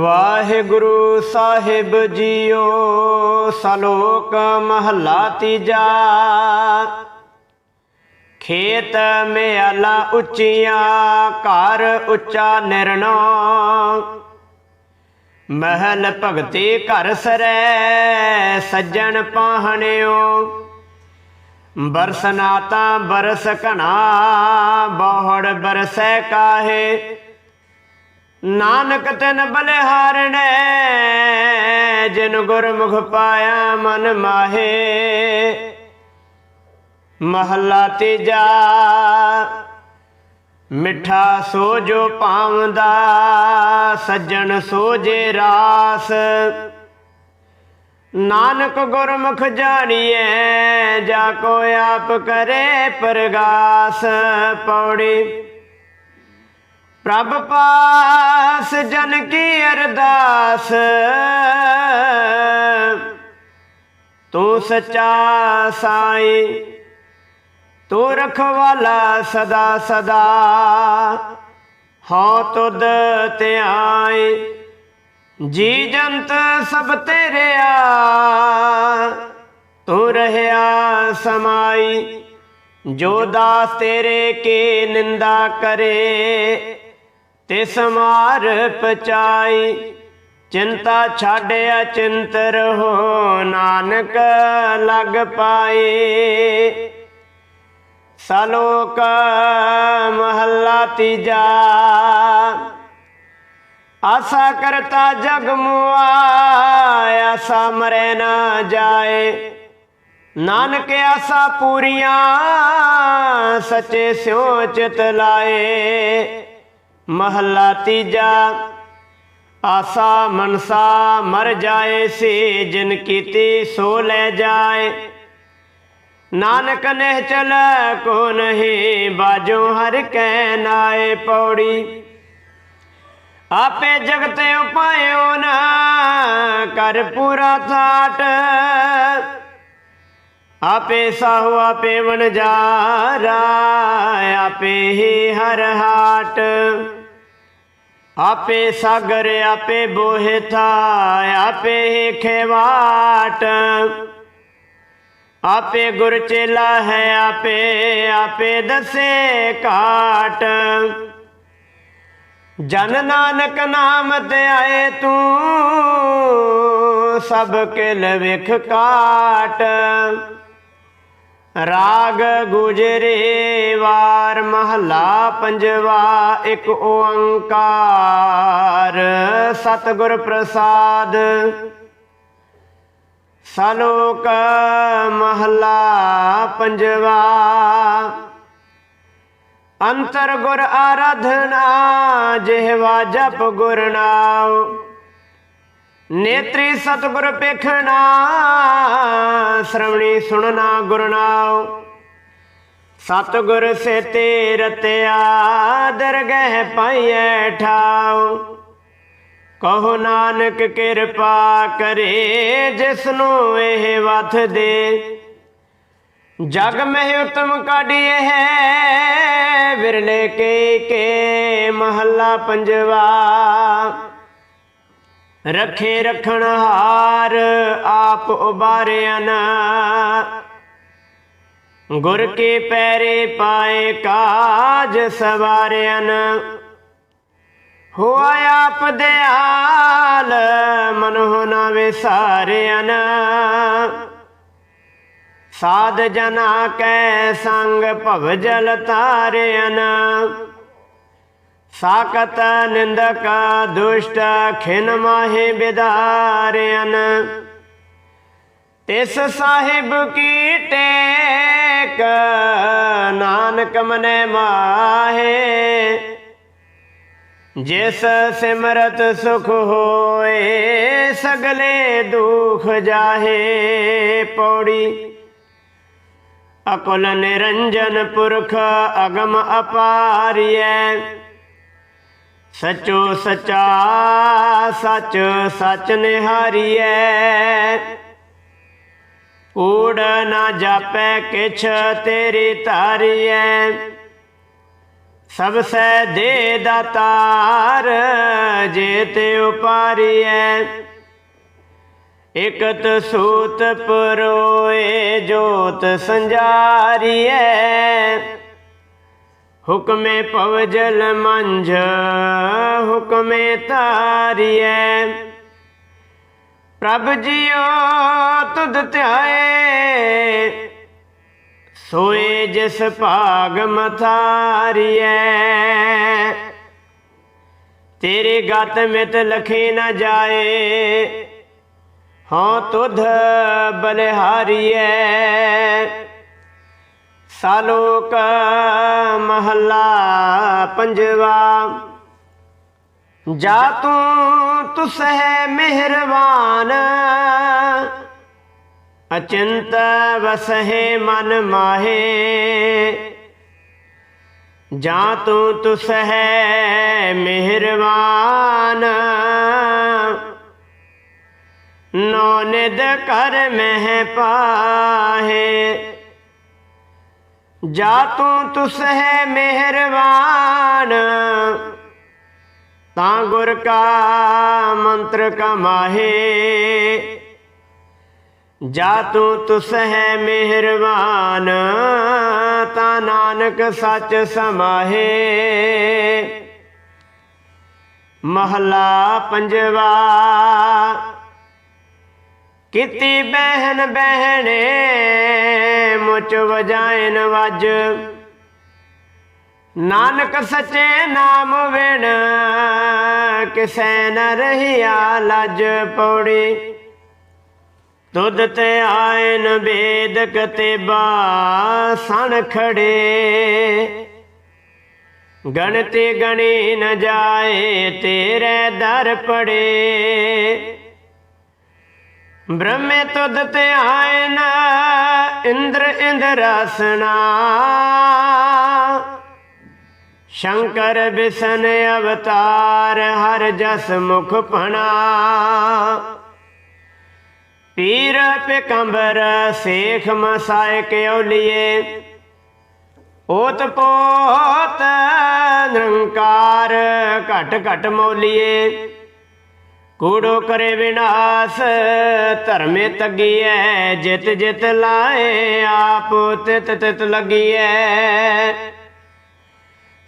ਵਾਹਿਗੁਰੂ ਸਾਹਿਬ JIO, ਸਲੋਕ ਮਹਲਾ ਤੀਜਾ। ਖੇਤ ਮਿਆਲਾ ਉੱਚੀਆਂ, ਘਰ ਉੱਚਾ ਨਿਰਣੋ। ਮਹਿਲ ਭਗਤੀ ਘਰ ਸਰੈ, ਸੱਜਣ ਪਾਹਣਿਓ। ਬਰਸਨਾ ਤਾਂ ਬਰਸ ਘਣਾ, ਬਹੁੜ ਬਰਸੈ ਕਾਹੇ। ਨਾਨਕ ਤਿਨ ਬਲਿਹਾਰਣੈ, ਜਿਨ ਗੁਰਮੁਖ ਪਾਇਆ ਮਨ ਮਾਹੇ। ਮਹੱਲਾ ਤੀਜਾ, ਮਿੱਠਾ ਸੋ ਜੋ ਪਾਉਂਦਾ ਸੱਜਣ ਸੋ ਜੇ ਰਾਸ। ਨਾਨਕ ਗੁਰਮੁਖ ਜਾਣੀਐ, ਜਾ ਕੋ ਆਪ ਕਰੇ ਪ੍ਰਗਾਸ। ਪੌੜੀ ਪ੍ਰਭ ਪਾਸ ਜਨ ਕੀ ਅਰਦਾਸ? ਤੂੰ ਸੱਚਾ ਸਾਈ, ਤੂੰ ਰਖਵਾਲਾ ਸਦਾ ਸਦਾ। ਹਉ ਤੁਧ ਧਿਆਈ ਜੀ ਜੰਤ ਸਭ ਤੇਰਿਆ ਤੂੰ ਰਹਿਆ ਸਮਾਈ, ਜੋ ਦਾਸ ਤੇਰੇ ਕੇ ਨਿੰਦਾ ਕਰੇ। ਤਿਸ ਮਾਰ ਪਚਾਈ। ਚਿੰਤਾ ਛਾੜਿਆ ਚਿੰਤ ਰਹੋ ਨਾਨਕ ਲਗ ਪਾਏ। ਸਲੋਕ ਮਹੱਲਾ ਤੀਜਾ। ਆਸਾ ਕਰਤਾ ਜਗ ਮੁਆ, ਆਸਾ ਮਰੇ ਨਾ ਜਾਏ। ਨਾਨਕ ਆਸਾ ਪੂਰੀਆਂ, ਸੱਚੇ ਸਿਉ ਚਿਤ ਲਾਏ। ਮਹੱਲਾ ਤੀਜਾ, ਆਸਾ ਮਨਸਾ ਮਰ ਜਾਏ ਸੀ, ਜਿਨ ਕੀਤੀ ਸੋ ਲੈ ਜਾਏ। ਨਾਨਕ ਨੇ ਚਲ, ਕੋ ਨਹੀਂ ਬਾਜੋ ਹਰ ਕੈ ਨਾਏ ਪੌੜੀ। ਆਪੇ ਜਗਤ ਉਪਾਇਓ ਨਾ, ਕਰ ਪੂਰਾ ਥਾਟ ਆਪੇ ਸਾਹੂ, ਆਪੇ ਵਣਜਾਰਾ, ਆਪੇ ਹੀ ਹਰ ਹਾਟ। ਆਪੇ ਸਾਗਰ, ਆਪੇ ਬੋਹਿ ਥਾ ਆਪੇ ਹੀ ਖੇਵਾਟ। ਆਪੇ ਗੁਰ ਚੇਲਾ ਹੈ, ਆਪੇ ਆਪੇ ਦਸੇ ਕਾਟ ਜਨ ਨਾਨਕ ਨਾਮ ਤੇ ਆਏ ਤੂੰ, ਸਭ ਕਿਲ ਵਿਖ ਕਾਟ। ਰਾਗ ਗੁਜਰੇ ਵਾਰ ਮਹਲਾ ਪੰਜਵਾ ਇੱਕ ਓੰਕਾਰ। ਸਤਿਗੁਰ ਪ੍ਰਸਾਦ। ਸਲੋਕ ਮਹਲਾ ਪੰਜਵਾ। ਅੰਤਰ ਗੁਰ ਆਰਾਧਨਾ, ਜਿਹਵਾ ਜਪ ਗੁਰ ਨਾਉ। ਨੇਤਰੀ ਸਤਿਗੁਰ ਪੇਖਣਾ ਸ਼ਰਵਣੀ ਸੁਣਨਾ ਗੁਰ ਨਾਉ। ਸਤਿਗੁਰ ਸੇ ਤੇ ਰਤਿਆ ਦਰਗਹਿ ਪਾਈਐ ਠਾਉ। ਕਹੋ ਨਾਨਕ ਕਿਰਪਾ ਕਰੇ ਜਿਸ ਨੂੰ ਇਹ ਵਥ ਦੇ। ਜਗ ਮਹਿ ਉਤਮ ਕਾਢੀਏ ਹੈ ਵਿਰਲੇ ਕੇ ਕੇ ਮਹੱਲਾ ਪੰਜਵਾ। ਰਖੇ ਰਖਣ ਹਾਰ ਆਪ ਉਬਾਰਿਆਨ। ਗੁਰ ਕੇ ਪੈਰੇ ਪਾਏ ਕਾਜ ਸਵਾਰਿਆਨ। ਹੋਆ ਆਪ ਦਿਆਲ ਮਨੋ ਨਾ ਵਿਸਾਰਿਆਨ। ਸਾਧ ਜਨਾ ਕੈ ਸੰਗ ਭਵ ਜਲ ਤਾਰਿਆਨ। ਸਾਕਤ ਨਿੰਦਕ ਦੁਸ਼ਟ ਖਿਨ ਮਾਹੇ ਬਿਦਾਰਿਆਨ ਤਿਸ ਸਾਹਿਬ ਕੀ ਟੇਕ, ਨਾਨਕ ਮਨੇ ਮਾਹੇ। ਜਿਸ ਸਿਮਰਤ ਸੁਖ ਹੋਏ, ਸਗਲੇ ਦੁਖ ਜਾਹੇ ਪੌੜੀ। ਅਕਲ ਨਿਰੰਜਨ ਪੁਰਖ ਅਗਮ ਅਪਾਰੀਐ। ਸਚੋ ਸਚਾ, ਸਚ ਸਚ ਨਿਹਾਰੀਐ। ਊੜ ਨਾ ਜਾਪੈ ਕਿਛ ਤੇਰੀ ਧਾਰੀਐ। ਸਭ ਸੈ ਦੇ ਦਾਤਾਰ ਜੇ ਤੇ ਉਪਾਰੀਐ। ਇਕਤ ਸੂਤ ਪਰੋਏ ਜੋਤ ਸੰਜਾਰੀਐ। ਹੁਕਮੇ ਪਵ ਜਲ ਮੰਝ, ਹੁਕਮੇ ਤਾਰੀਐ ਪ੍ਰਭ ਜੀਓ ਤੁਧ ਧਿਆਏ, ਸੋਏ ਜਿਸ ਭਾਗ ਮਥਾਰੀਐ। ਤੇਰੇ ਗਤ ਮਿਤ ਲਖੇ ਨ ਜਾਏ ਹਾਂ ਤੁਧ ਬਲਿਹਾਰੀਐ। ਸਾਲੋਕ ਮਹੱਲਾ ਪੰਜਵਾ। ਜਾ ਤੂੰ ਤੁਸਹਿ ਮਿਹਰਬਾਨ, ਅਚਿੰਤ ਵਸਹਿ ਮਨ ਮਾਹੇ। ਜਾ ਤੂੰ ਤੁਸਹਿ ਮਿਹਰਬਾਨ ਨੋ ਨਿਦ ਕਰ ਮਹਿ ਪਾਹੇ। ਜਾ ਤੂੰ ਤੁਸ ਹੈ ਮਿਹਰਬਾਨ। ਤਾਂ ਗੁਰ ਕਾ ਮੰਤਰ ਕਮਾਹੇ। ਜਾ ਤੂੰ ਤੁਸਹਿ ਮਿਹਰਬਾਨ, ਤਾਂ ਨਾਨਕ ਸੱਚ ਸਮਾਹੇ। ਮਹਲਾ ਪੰਜਵਾ। ਕੀਤੀ ਬਹਿਨ ਬਹਿਣੇ, ਮੁਚ ਵਜਾਇਨ ਵਜ। ਨਾਨਕ ਸੱਚੇ ਨਾਮ ਵਿਣ, ਕਿਸੈ ਨ ਰਹੀਆ ਲਜ ਪੌੜੀ। ਤੁਧ ਤੇ ਆਇਨ ਵੇਦ ਕਤੇਬਾ ਸਣ ਖੜੇ। ਗਣਤੀ ਗਣੀ ਨ ਜਾਏ, ਤੇਰੇ ਦਰ ਪੜੇ। ਬ੍ਰਹਮੇ ਤੁਧ ਤੇ ਆਇਨ, ਇੰਦਰ ਇੰਦਰਾਸਨਾ ਸ਼ੰਕਰ ਬਿਸ਼ਨ ਅਵਤਾਰ, ਹਰ ਜਸ ਮੁਖ ਭਣਾ ਪੀਰ ਪਿਕੰਬਰ ਸੇਖ ਮਸਾਇਕ ਔਲੀਏ ਓਤ ਪੋਤ ਨਿਰੰਕਾਰ ਘਟ ਘਟ ਮੌਲੀਏ। ਕੂੜੋ ਕਰੇ ਵਿਨਾਸ਼, ਧਰਮੇ ਤਗੀਐ, ਜਿਤ ਜਿਤ ਲਾਏ ਆਪ, ਤਿਤ ਤਿਤ ਲਗੀਐ।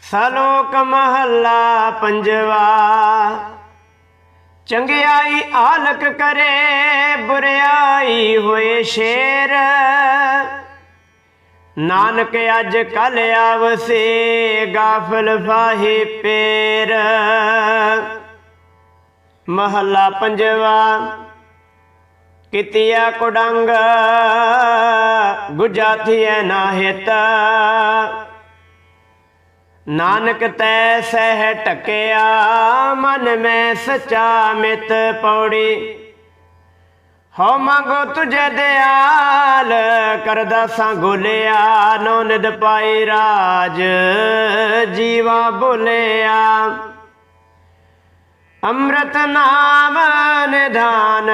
ਸਲੋਕ ਮਹੱਲਾ ਪੰਜਵਾ, ਚੰਗਿਆਈ ਆਲਕ ਕਰੇ, ਬੁਰਿਆਈ ਹੋਏ ਸ਼ੇਰ। ਨਾਨਕ ਅੱਜ ਕਲ ਆਵਸੇ, ਗਾਫਲ ਫਾਹੀ ਪੇਰ। ਮਹੱਲਾ ਪੰਜਵਾ, ਕਿਤਿਆ ਕੁਡੰਗ ਗੁਜਾਥੀਐ ਨਾ ਨਾਨਕ ਤੈ ਸਹਿ ਟਕਿਆ ਮਨ ਮੈਂ ਸਚਾ ਮਿਤ ਪੌੜੀ। ਹੋ ਮੰਗੋ ਤੁਝੇ ਦਿਆਲ, ਕਰਦਾ ਸਾਂ ਗੋਲਿਆ ਨੋ ਨਿਦ ਪਾਈ ਰਾਜ, ਜੀਵਾ ਬੋਲਿਆ। ਅੰਮ੍ਰਿਤ ਨਾਮ ਨਿਧਾਨ,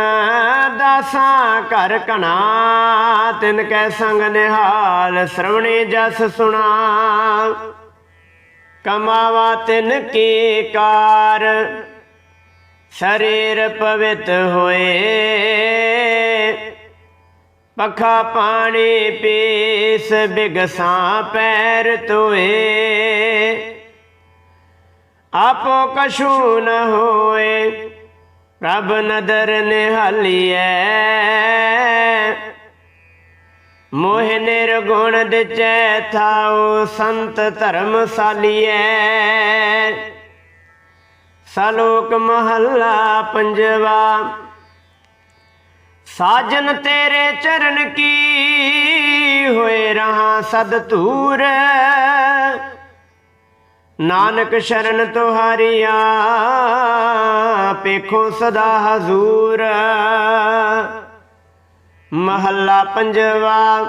ਦਾਸਾਂ ਘਰ ਕਣਾ, ਤਿਨ ਕੈ ਸੰਗ ਨਿਹਾਲ, ਸ਼ਰਵਣੀ ਜਸ ਸੁਣਾ। ਕਮਾਵਾ ਤਿਨ ਕੀ ਕਾਰ, ਸਰੀਰ ਪਵਿੱਤ ਹੋਏ। ਪਖਾ ਪਾਣੀ ਪੀਸ, ਬਿਗਸਾਂ ਪੈਰ ਤੋਏ ਆਪੋ ਕਛੂ ਨ ਹੋਏ ਪ੍ਰਭ ਨਦਰ ਨਿਹਾਲੀਐ। ਮੋਹ ਨਿਰਗੁਣ ਦਿਚੈ ਥਾਉ, ਸੰਤ ਧਰਮ ਸਾਲੀਐ। ਸਲੋਕ ਮਹੱਲਾ ਪੰਜਵਾ, ਸਾਜਨ ਤੇਰੇ ਚਰਨ ਕੀ ਹੋਏ ਰਹਾ ਸਦ ਧੂਰ। ਨਾਨਕ ਸ਼ਰਨ ਤੁਹਾਰੀਆ ਪੇਖੋ ਸਦਾ ਹਜ਼ੂਰ। ਮਹੱਲਾ ਪੰਜਵਾ,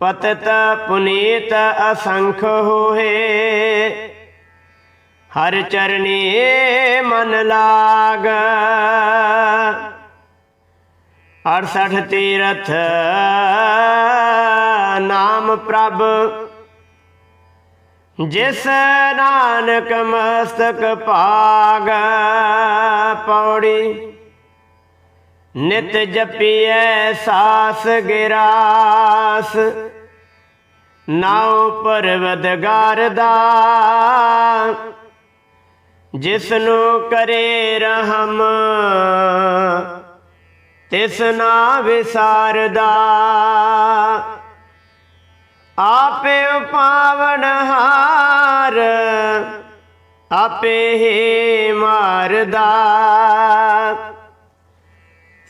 ਪਤਤ ਪੁਨੀਤ ਅਸੰਖ ਹੋਏ। ਹਰ ਚਰਨੀ ਮਨ ਲਾਗ। 68 ਤੀਰਥ ਨਾਮ ਪ੍ਰਭ। ਜਿਸ ਨਾਨਕ ਮਸਤਕ ਭਾਗ ਪੌੜੀ, ਨਿਤ ਜਪੀਐ ਸਾਸ ਗਿਰਾਸ, ਨਾਉ ਪਰਵਦਗਾਰ ਦਾ ਜਿਸ ਨੂੰ ਕਰੇ ਰਹਮ, ਤਿਸ ਨਾ ਵਿਸਾਰਦਾ। ਆਪੇ ਪਾਵਨ ਹਾਰ, ਆਪੇ ਹੀ ਮਾਰਦਾ।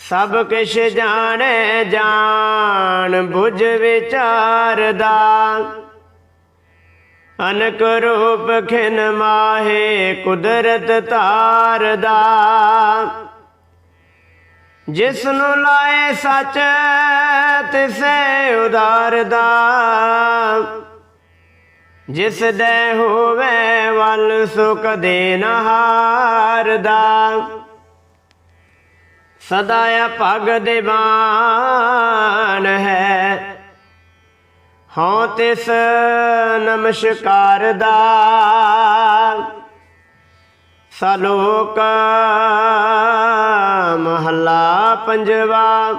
ਸਭ ਕਿਛ ਜਾਣੈ, ਜਾਣ ਬੁਝ ਵਿਚਾਰਦਾ। ਅਨਕ ਰੂਪ ਖਿਨ ਮਾਹੇ ਕੁਦਰਤ ਤਾਰਦਾ। ਜਿਸ ਨੂੰ ਲਾਏ ਸੱਚ, ਤਿਸੈ ਉਦਾਰਦਾ ਜਿਸ ਦੇ ਹੋਵੇ ਵੱਲ ਸੁਖ ਦੇ ਨ ਹਾਰਦਾ ਸਦਾ ਭਗ ਦੇਵਾਨ ਹੈ। ਹਉ ਤਿਸ ਨਮਸਕਾਰ ਦਾ। ਸਲੋਕ ਮਹਲਾ ਪੰਜਵਾ।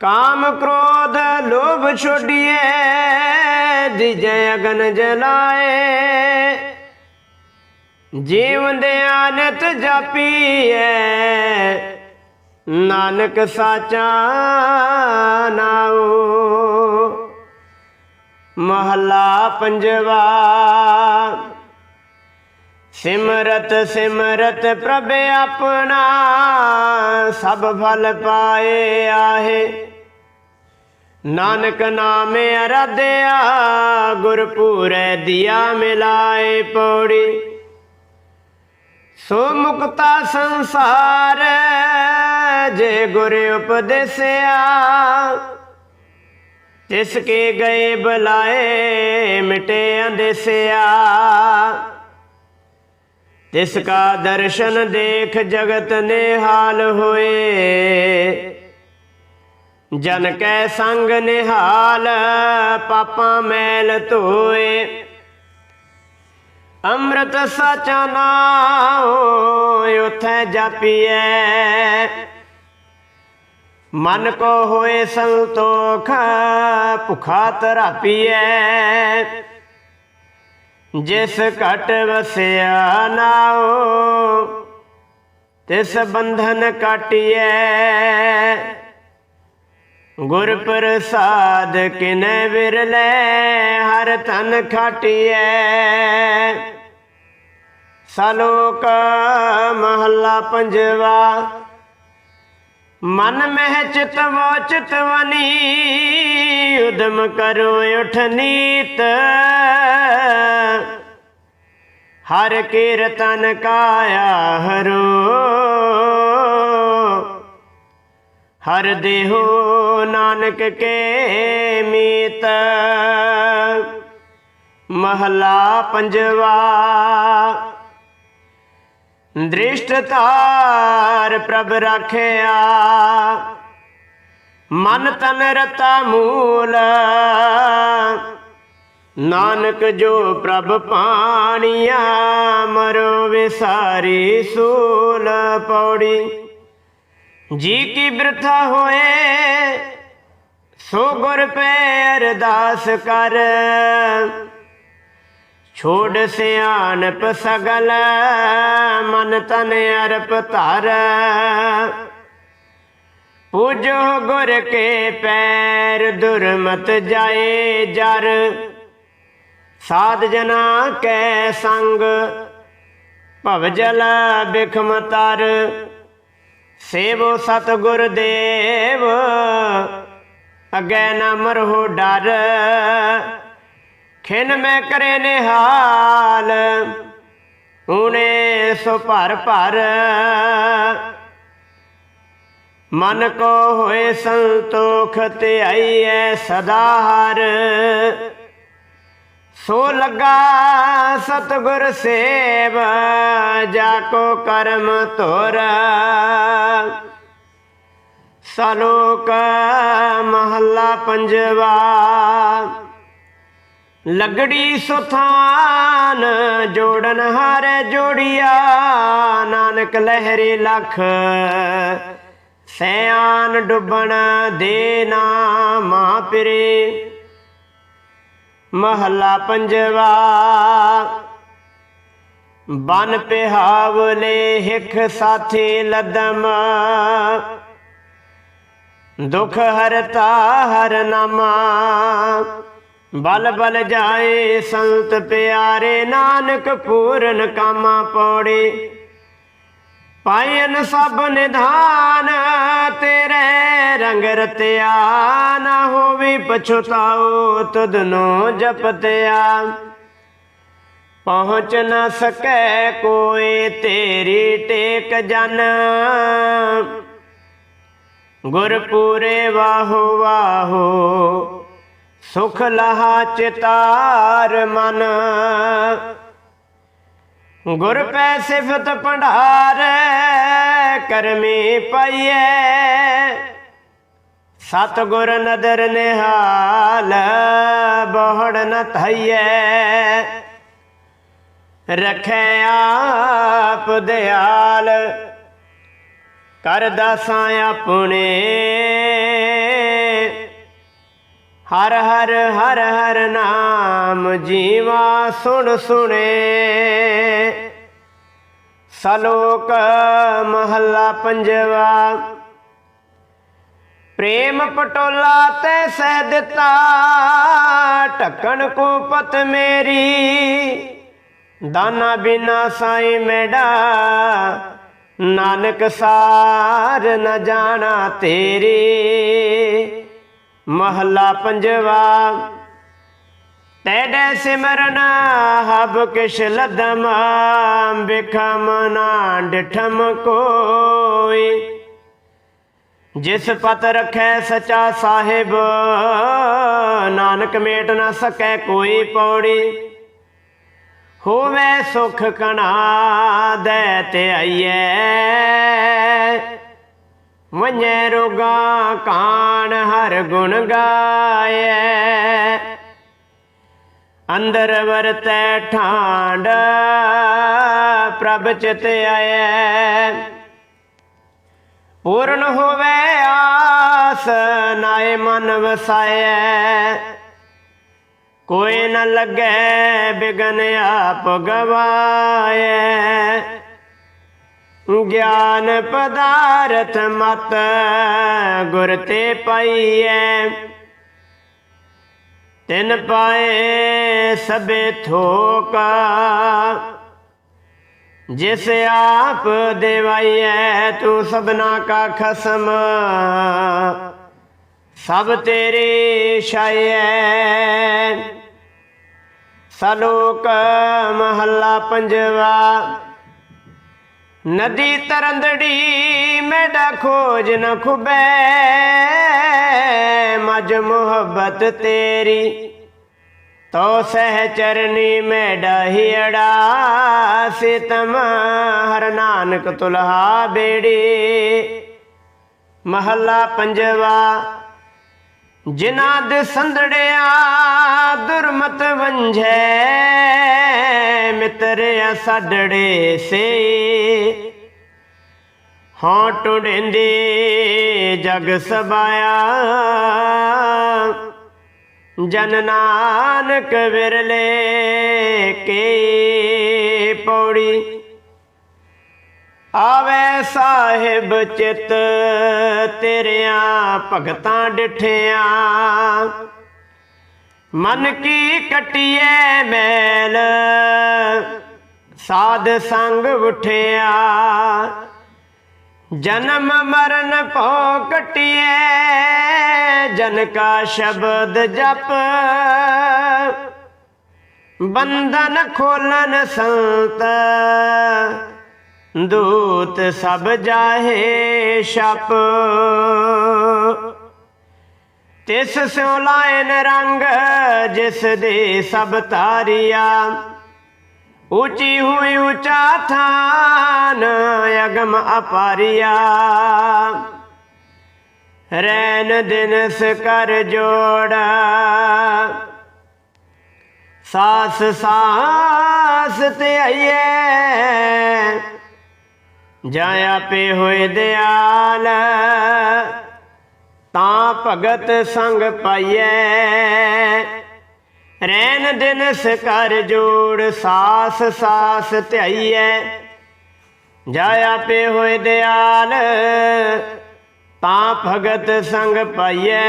ਕਾਮ ਕ੍ਰੋਧ ਲੋਭ ਛੋਡੀਏ ਦਿਜੈ ਅਗਨ ਜਲਾਏ। ਜੀਵ ਦੇ ਆਨਤ ਜਾਪੀਐ, ਨਾਨਕ ਸਾਚਾ ਨਾਉ। ਮਹਲਾ ਪੰਜਵਾ। ਸਿਮਰਤ ਸਿਮਰਤ ਪ੍ਰਭ ਆਪਣਾ, ਸਭ ਫਲ ਪਾਏ ਆਹੇ। ਨਾਨਕ ਨਾਮੇ ਨਾਮ ਅਰਾਧਿਆ, ਗੁਰਪੂਰੈ ਦਿਆ ਮਿਲਾਏ ਪੌੜੀ। ਸੋ ਮੁਕਤਾ ਸੰਸਾਰ ਜੇ ਗੁਰ ਉਪਦੇਸਿਆ। ਤਿਸ ਕੇ ਗਏ ਬੁਲਾਏ, ਮਿਟੇ ਅੰਦੇਸਿਆ। ਤਿਸ ਕਾ ਦਰਸ਼ਨ ਦੇਖ ਜਗਤ ਨਿਹਾਲ ਹੋਏ। ਜਨ ਕੈ ਸੰਗ ਨਿਹਾਲ, ਪਾਪਾਂ ਮੈਲ ਧੋਏ। ਅੰਮ੍ਰਿਤ ਸਾਚਾ ਨਾਮ ਉਥੈ ਜਾਪੀਐ। ਮਨ ਕੋ ਹੋਏ ਸੰਤੋਖ, ਭੁਖਾ ਤਰਾਪੀਐ ਜਿਸ ਘਟ ਵਸਿਆ ਨਾਉ ਤਿਸ ਬੰਧਨ ਕਾਟਿਐ। ਗੁਰ ਪ੍ਰਸਾਦ ਕਿਨੈ ਵਿਰਲੇ, ਹਰ ਤਨ ਖਾਟਿਐ। ਸਲੋਕ ਮਹੱਲਾ ਪੰਜਵਾ। ਮਨ ਮਹਿ ਚਿਤਵੋ ਚਿਤਵਨੀ ਉਦਮ ਕਰੋ ਉਠ ਨੀਤ। ਹਰ ਕੀਰਤਨ ਕਾਇਆ ਹਰੋ, ਹਰ ਦੇਹੋ ਨਾਨਕ ਕੇ ਮੀਤ। ਮਹਲਾ ਪੰਜਵਾ ਦ੍ਰਿਸ਼ਟਤਾਰ ਪ੍ਰਭ ਰਾਖਿਆ। ਮਨ ਤਨ ਰਤਾ ਮੂਲ। ਨਾਨਕ ਜੋ ਪ੍ਰਭ ਪਾਣੀਆ, ਮਰੋ ਵਿਸਾਰੀ ਸੂਲ ਪੌੜੀ। ਜੀ ਕੀ ਬਿਰਥਾ ਹੋਏ ਸੋ ਗੁਰ ਪੈ ਅਰਦਾਸ ਕਰ। ਛੋੜ ਸਿਆਣਪ ਸਗਲ, ਮਨ ਤਨ ਅਰਪ ਧਰ। ਪੂਜੋ ਗੁਰ ਕੇ ਪੈਰ ਦੁਰਮਤ ਜਾਏ ਜਰ। ਸਾਧ ਜਨਾ ਕੈ ਸੰਗ, ਭਵ ਜਲ ਬਿਖਮ ਤਰ। ਸੇਵੋ ਸਤਗੁਰ ਦੇਵ, ਅਗੈ ਨਾ ਮਰਹੁ ਡਰ। ਖਿਨ ਮੈਂ ਕਰੇ ਨਿਹਾਲ ਊਣੇ ਸੋ ਭਰ ਭਰ। ਮਨ ਕੋ ਹੋਏ ਸੰਤੋਖ ਤੇ ਆਈਐ ਸਦਾ ਹਰ। ਸੋ ਲੱਗਾ ਸਤਗੁਰ ਸੇਵ, ਜਾ ਕੋ ਕਰਮ ਤੋਰ ਸਲੋਕ ਮਹੱਲਾ ਪੰਜਵਾ। ਲਗੜੀ ਸੁਥਾਨ, ਜੋੜਨ ਹਰ ਜੋੜਿਆ, ਨਾਨਕ ਲਹਿਰੇ ਲਖ। ਸਿਆਨ ਡੁੱਬਣ ਦੇ ਨਾਮਾ ਪਿਰੇ। ਮਹੱਲਾ ਪੰਜਵਾ, ਬਨ ਪਿਹਾਵਲੇ ਹਿਖ ਸਾਥੀ ਲਦਮ। ਦੁਖ ਹਰਤਾ ਹਰ ਨਾਮਾ ਬਲ ਬਲ ਜਾਏ ਸੰਤ ਪਿਆਰੇ ਨਾਨਕ ਪੂਰਨ ਕਾਮਾ ਪੌੜੇ। ਪਾਇਨ ਸਭ ਨਿਧਾਨ, ਤੇਰੇ ਰੰਗ ਰਤਿਆ ਨਾ ਹੋਵੇ ਪਛਤਾਓ ਤਦਨੋ ਜਪਤਿਆ। ਪਹੁੰਚ ਨਾ ਸਕੈ ਕੋਈ ਤੇਰੀ ਟੇਕ ਜਨ। ਗੁਰਪੂਰੇ ਵਾਹੋ ਵਾਹੋ ਸੁਖ ਲਹਾ ਚਿਤਾਰ ਮਨ। ਗੁਰ ਪੈ ਸਿਫਤ ਭੰਡਾਰ, ਕਰਮੀ ਪਈਐ ਸਤ ਗੁਰ ਨਦਰ ਨਿਹਾਲ, ਬਹੁੜ ਨ ਥਈਐ ਰਖੈ ਆਪ ਦਿਆਲ ਕਰ ਦਾਸਾਂ ਆਪਣੇ ਹਰ ਹਰ ਹਰ ਹਰ ਨਾਮ ਜੀਵਾ ਸੁਣ ਸੁਣੇ। ਸਲੋਕ ਮਹੱਲਾ ਪੰਜਵਾ। ਪ੍ਰੇਮ ਪਟੋਲਾ ਤੇ ਸਹਿ ਦਿੱਤਾ, ਢੱਕਣ ਕੋ ਪਤ ਮੇਰੀ। ਦਾਨਾ ਬਿਨਾ ਸਾਈ ਮੇਡਾ ਨਾਨਕ ਸਾਰ ਨ ਜਾਣਾ ਤੇਰੀ। ਮਹੱਲਾ ਪੰਜਵਾ। ਤੈਡੇ ਸਿਮਰਨ ਹਬ ਕਿਛ ਲਦਮ, ਬਿਖਮ ਨਾ ਡਿਠਮ ਕੋਈ। ਜਿਸ ਪਤ ਰਖੈ ਸਚਾ ਸਾਹਿਬ, ਨਾਨਕ ਮੇਟ ਨਾ ਸਕੈ ਕੋਈ ਪੌੜੀ। ਹੋਵੇ ਸੁਖ ਕਣਾ ਦੇ ਤੇ ਆਈਐ। ਵੰਨੇ ਰੋਗਾ ਕਾਣ ਹਰ ਗੁਣ ਗਾਏ। ਅੰਦਰ ਵਰਤੈ ਠਾਂਡ ਪ੍ਰਭ ਚਿਤ ਆਏ। ਪੂਰਨ ਹੋਵੇ ਆਸ ਨਾਏ ਮਨ ਵਸਾਏ। ਕੋਈ ਨ ਲੱਗੇ ਬਿਗਨ ਆਪ ਗਵਾਏ। ਗਿਆਨ ਪਦਾਰਥ ਮਤ ਗੁਰ ਤੇ ਪਾਈਐ ਤਿਨ ਪਾਏ ਸਭੇ ਥੋਕ ਜਿਸ ਆਪ ਦੇਵਾਈਐ ਤੂੰ ਸਭਨਾ ਕਾ ਖਸਮ ਸਭ ਤੇਰੇ ਛਾਇਐ ਸਲੋਕ ਮਹੱਲਾ ਪੰਜਵਾ ਨਦੀ ਤਰੰਦੜੀ ਮੇਡਾ ਖੋਜ ਨ ਖੁਬੈ ਮਜ ਮੁਹੱਬਤ ਤੇਰੀ। ਤੋ ਸਹਿ ਚਰਨੀ ਮੇਡਾ ਹੀੜਾ ਸਿਤਮ ਹਰ ਨਾਨਕ ਤੁਲਹਾ ਬੇੜੀ। ਮਹੱਲਾ ਪੰਜਵਾ ਜਿਨ੍ਹਾਂ ਦੇ ਸੰਦੜਿਆ ਦੁਰਮਤ ਵੰਝੈ ਮਿੱਤਰਿਆ ਸਾਡੜੇ ਸੇ। ਹਾਂ ਟੁੰਡੇ ਜਗ ਸਬਾਇਆ। ਜਨ ਨਾਨਕ ਵਿਰਲੇ ਕੇ ਪੌੜੀ ਆਵੇ ਸਾਹਿਬ ਚਿਤ ਤੇਰਿਆਂ ਭਗਤਾਂ ਡਿਠਿਆਂ। ਮਨ ਕੀ ਕਟਿਏ ਮੈਲ, ਸਾਧ ਸੰਗ ਉਠਿਆ। ਜਨਮ ਮਰਨ ਭੋ ਕਟਿਏ, ਜਨ ਕਾ ਸ਼ਬਦ ਜਪ। ਬੰਧਨ ਖੋਲਨ ਸੰਤ ਦੂਤ ਸਭ ਜਾਹੇ ਛਪ। ਤਿਸ ਸਿਉ ਲਾਇਨ ਰੰਗ ਜਿਸ ਦੇ ਸਭ ਤਾਰਿਆ। ਉੱਚੀ ਹੋਈ ਉੱਚਾ ਥਾਨ ਅਗਮ ਅਪਾਰਿਆ। ਰੈਨ ਦਿਨਸ ਕਰ ਜੋੜਾ। ਸਾਸ ਸਾਸ ਤੇ ਆਈਏ ਜਾਂ ਆਪੇ ਹੋਏ ਦਿਆਲ, ਤਾਂ ਭਗਤ ਸੰਗ ਪਾਈਐ। ਰੈਨ ਦਿਨ ਕਰ ਜੋੜ, ਸਾਸ ਸਾਸ ਧਿਆਈਐ। ਜਾ ਆਪੇ ਹੋਏ ਦਿਆਲ, ਤਾਂ ਭਗਤ ਸੰਗ ਪਾਈਐ।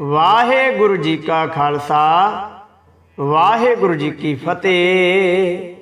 ਵਾਹਿਗੁਰੂ ਜੀ ਕਾ ਖਾਲਸਾ, ਵਾਹਿਗੁਰੂ ਜੀ ਕੀ ਫਤਿਹ।